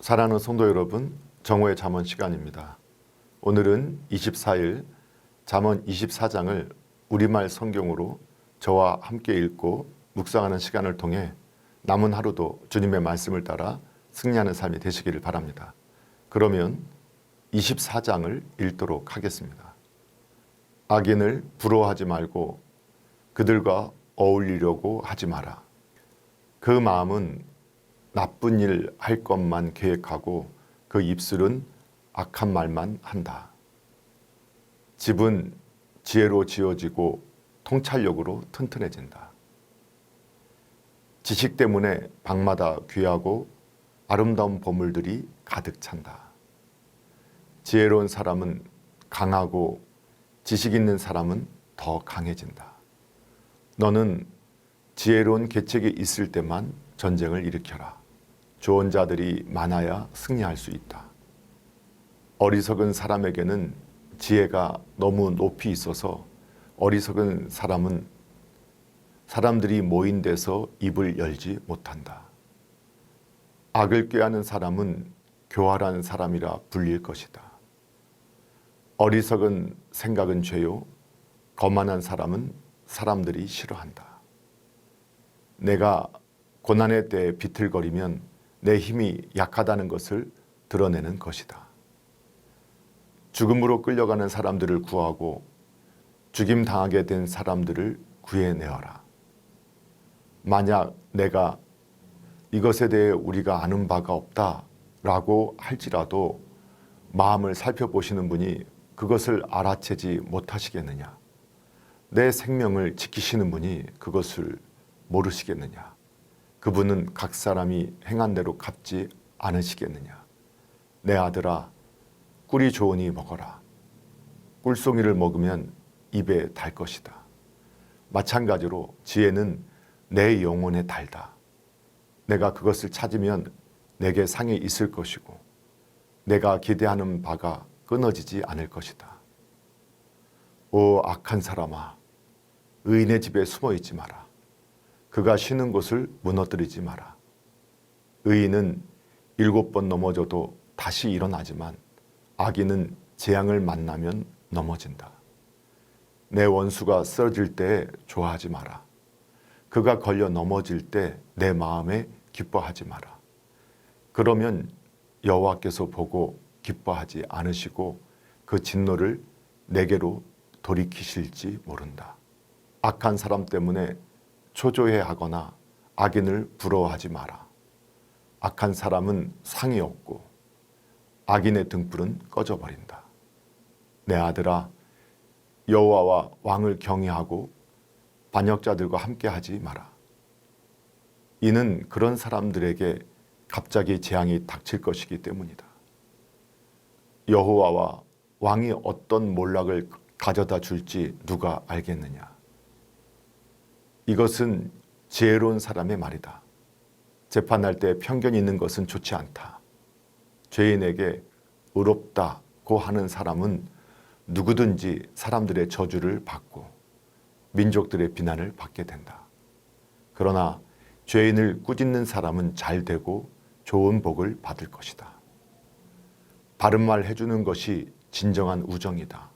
사랑하는 성도 여러분, 정오의 잠언 시간입니다. 오늘은 24일 잠언 24장을 우리말 성경으로 저와 함께 읽고 묵상하는 시간을 통해 남은 하루도 주님의 말씀을 따라 승리하는 삶이 되시기를 바랍니다. 그러면 24장을 읽도록 하겠습니다. 악인을 부러워하지 말고 그들과 어울리려고 하지 마라. 그 마음은 나쁜 일 할 것만 계획하고 그 입술은 악한 말만 한다. 집은 지혜로 지어지고 통찰력으로 튼튼해진다. 지식 때문에 방마다 귀하고 아름다운 보물들이 가득 찬다. 지혜로운 사람은 강하고 지식 있는 사람은 더 강해진다. 너는 지혜로운 계책이 있을 때만 전쟁을 일으켜라. 좋은 자들이 많아야 승리할 수 있다. 어리석은 사람에게는 지혜가 너무 높이 있어서 어리석은 사람은 사람들이 모인 데서 입을 열지 못한다. 악을 꾀하는 사람은 교활한 사람이라 불릴 것이다. 어리석은 생각은 죄요, 거만한 사람은 사람들이 싫어한다. 내가 고난의 때에 비틀거리면 내 힘이 약하다는 것을 드러내는 것이다. 죽음으로 끌려가는 사람들을 구하고 죽임 당하게 된 사람들을 구해내어라. 만약 내가 이것에 대해 우리가 아는 바가 없다라고 할지라도 마음을 살펴보시는 분이 그것을 알아채지 못하시겠느냐? 내 생명을 지키시는 분이 그것을 모르시겠느냐? 그분은 각 사람이 행한 대로 갚지 않으시겠느냐? 내 아들아, 꿀이 좋으니 먹어라. 꿀송이를 먹으면 입에 달 것이다. 마찬가지로 지혜는 내 영혼에 달다. 내가 그것을 찾으면 내게 상이 있을 것이고 내가 기대하는 바가 끊어지지 않을 것이다. 오 악한 사람아, 의인의 집에 숨어 있지 마라. 그가 쉬는 곳을 무너뜨리지 마라. 의인은 일곱 번 넘어져도 다시 일어나지만 악인은 재앙을 만나면 넘어진다. 내 원수가 쓰러질 때 좋아하지 마라. 그가 걸려 넘어질 때 내 마음에 기뻐하지 마라. 그러면 여호와께서 보고 기뻐하지 않으시고 그 진노를 내게로 돌이키실지 모른다. 악한 사람 때문에 초조해하거나 악인을 부러워하지 마라. 악한 사람은 상이 없고 악인의 등불은 꺼져버린다. 내 아들아, 여호와와 왕을 경외하고 반역자들과 함께하지 마라. 이는 그런 사람들에게 갑자기 재앙이 닥칠 것이기 때문이다. 여호와와 왕이 어떤 몰락을 가져다 줄지 누가 알겠느냐? 이것은 지혜로운 사람의 말이다. 재판할 때 편견이 있는 것은 좋지 않다. 죄인에게 의롭다고 하는 사람은 누구든지 사람들의 저주를 받고 민족들의 비난을 받게 된다. 그러나 죄인을 꾸짖는 사람은 잘 되고 좋은 복을 받을 것이다. 바른 말 해주는 것이 진정한 우정이다.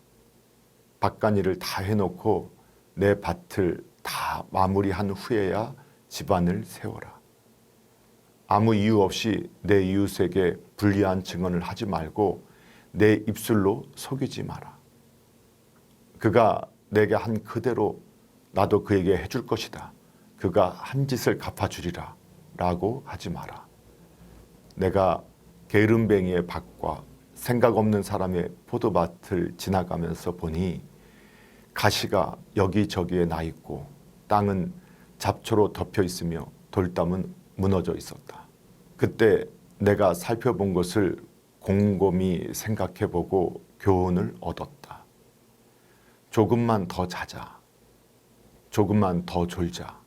바깥일을 다 해놓고 내 밭을 다 마무리한 후에야 집안을 세워라. 아무 이유 없이 내 이웃에게 불리한 증언을 하지 말고 내 입술로 속이지 마라. 그가 내게 한 그대로 나도 그에게 해줄 것이다. 그가 한 짓을 갚아주리라. 라고 하지 마라. 내가 게으름뱅이의 밭과 생각 없는 사람의 포도밭을 지나가면서 보니 가시가 여기저기에 나 있고 땅은 잡초로 덮여 있으며 돌담은 무너져 있었다. 그때 내가 살펴본 것을 곰곰이 생각해 보고 교훈을 얻었다. 조금만 더 자자. 조금만 더 졸자.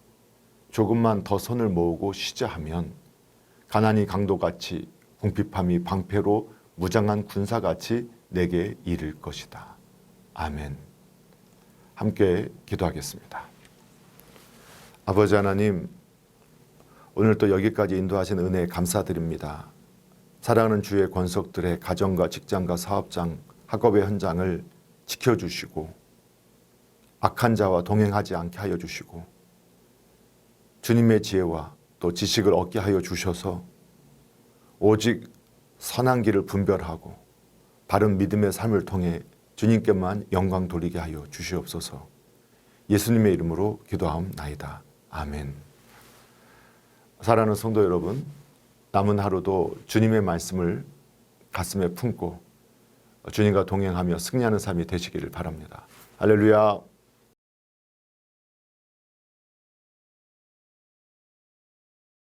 조금만 더 손을 모으고 쉬자 하면 가난이 강도같이 궁핍함이 방패로 무장한 군사같이 내게 이를 것이다. 아멘. 함께 기도하겠습니다. 아버지 하나님, 오늘 또 여기까지 인도하신 은혜 감사드립니다. 사랑하는 주의 권속들의 가정과 직장과 사업장, 학업의 현장을 지켜주시고 악한 자와 동행하지 않게 하여 주시고 주님의 지혜와 또 지식을 얻게 하여 주셔서 오직 선한 길을 분별하고 바른 믿음의 삶을 통해 주님께만 영광 돌리게 하여 주시옵소서. 예수님의 이름으로 기도하옵나이다. 아멘. 사랑하는 성도 여러분, 남은 하루도 주님의 말씀을 가슴에 품고 주님과 동행하며 승리하는 삶이 되시기를 바랍니다. 할렐루야.